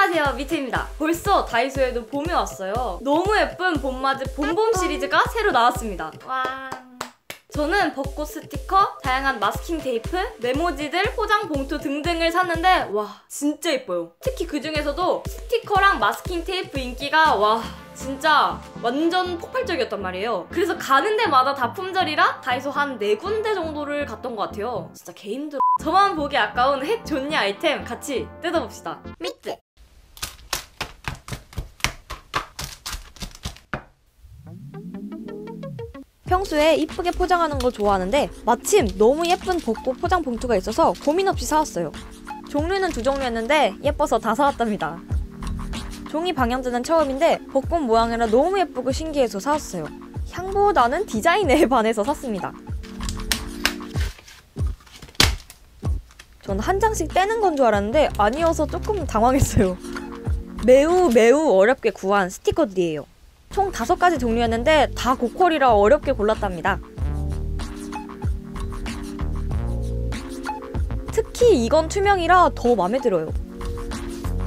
안녕하세요 미트입니다 벌써 다이소에도 봄이 왔어요 너무 예쁜 봄맞이 봄봄 시리즈가 새로 나왔습니다 와 저는 벚꽃 스티커, 다양한 마스킹 테이프, 메모지들, 포장 봉투 등등을 샀는데 와 진짜 예뻐요 특히 그 중에서도 스티커랑 마스킹 테이프 인기가 와 진짜 완전 폭발적이었단 말이에요. 그래서 가는 데마다 다 품절이라 다이소 한네 군데 정도를 갔던 것 같아요. 진짜 개 힘들어. 저만 보기 아까운 햇 좋니 아이템 같이 뜯어봅시다. 미트! 평소에 이쁘게 포장하는 걸 좋아하는데 마침 너무 예쁜 벚꽃 포장 봉투가 있어서 고민 없이 사왔어요. 종류는 두 종류였는데 예뻐서 다 사왔답니다. 종이 방향제는 처음인데 벚꽃 모양이라 너무 예쁘고 신기해서 사왔어요. 향보다는 디자인에 반해서 샀습니다. 전 한 장씩 떼는 건 줄 알았는데 아니어서 조금 당황했어요. 매우 매우 어렵게 구한 스티커들이에요. 총 다섯 가지 종류였는데 다 고퀄이라 어렵게 골랐답니다. 특히 이건 투명이라 더 마음에 들어요.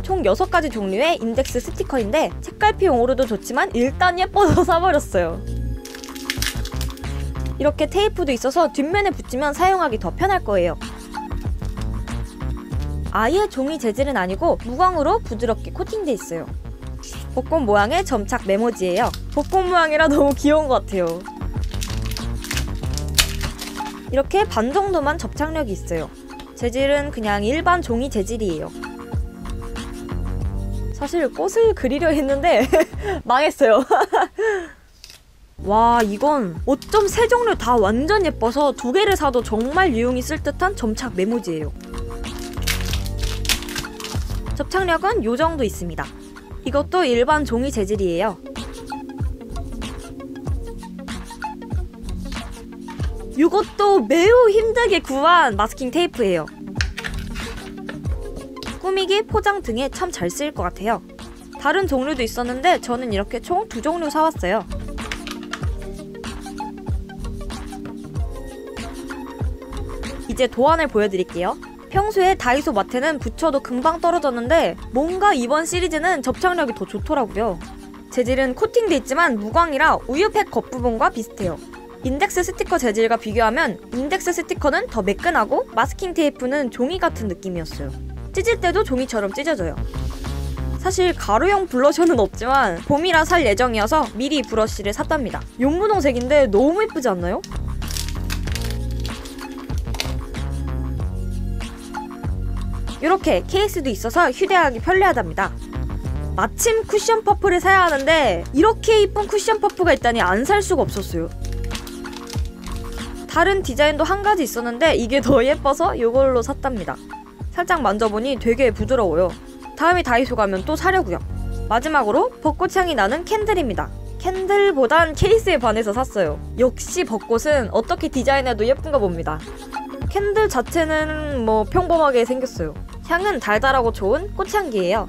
총 6가지 종류의 인덱스 스티커인데 책갈피용으로도 좋지만 일단 예뻐서 사버렸어요. 이렇게 테이프도 있어서 뒷면에 붙이면 사용하기 더 편할 거예요. 아예 종이 재질은 아니고 무광으로 부드럽게 코팅돼 있어요. 벚꽃 모양의 점착 메모지예요. 벚꽃 모양이라 너무 귀여운 것 같아요. 이렇게 반 정도만 접착력이 있어요. 재질은 그냥 일반 종이 재질이에요. 사실 꽃을 그리려 했는데 망했어요. 와 이건 어쩜 세 종류 다 완전 예뻐서 두 개를 사도 정말 유용히 쓸 듯한 점착 메모지예요. 접착력은 요 정도 있습니다. 이것도 일반 종이 재질이에요. 이것도 매우 힘들게 구한 마스킹 테이프예요. 꾸미기, 포장 등에 참 잘 쓰일 것 같아요. 다른 종류도 있었는데 저는 이렇게 총 두 종류 사왔어요. 이제 도안을 보여드릴게요. 평소에 다이소 마트는 붙여도 금방 떨어졌는데 뭔가 이번 시리즈는 접착력이 더 좋더라고요. 재질은 코팅돼 있지만 무광이라 우유팩 겉부분과 비슷해요. 인덱스 스티커 재질과 비교하면 인덱스 스티커는 더 매끈하고 마스킹 테이프는 종이 같은 느낌이었어요. 찢을 때도 종이처럼 찢어져요. 사실 가루형 블러셔는 없지만 봄이라 살 예정이어서 미리 브러쉬를 샀답니다. 용분홍색인데 너무 예쁘지 않나요? 이렇게 케이스도 있어서 휴대하기 편리하답니다. 마침 쿠션 퍼프를 사야 하는데 이렇게 이쁜 쿠션 퍼프가 있다니 안 살 수가 없었어요. 다른 디자인도 한 가지 있었는데 이게 더 예뻐서 이걸로 샀답니다. 살짝 만져보니 되게 부드러워요. 다음에 다이소 가면 또 사려고요. 마지막으로 벚꽃 향이 나는 캔들입니다. 캔들보단 케이스에 반해서 샀어요. 역시 벚꽃은 어떻게 디자인해도 예쁜가 봅니다. 캔들 자체는 뭐 평범하게 생겼어요. 향은 달달하고 좋은 꽃향기예요.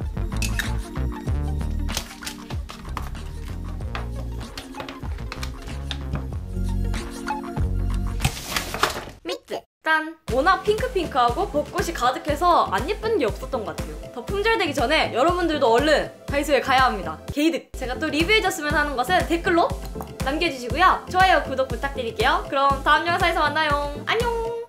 짠! 워낙 핑크핑크하고 벚꽃이 가득해서 안 예쁜 게 없었던 것 같아요. 더 품절되기 전에 여러분들도 얼른 다이소에 가야 합니다. 게이득! 제가 또 리뷰해줬으면 하는 것은 댓글로 남겨주시고요. 좋아요, 구독 부탁드릴게요. 그럼 다음 영상에서 만나요. 안녕!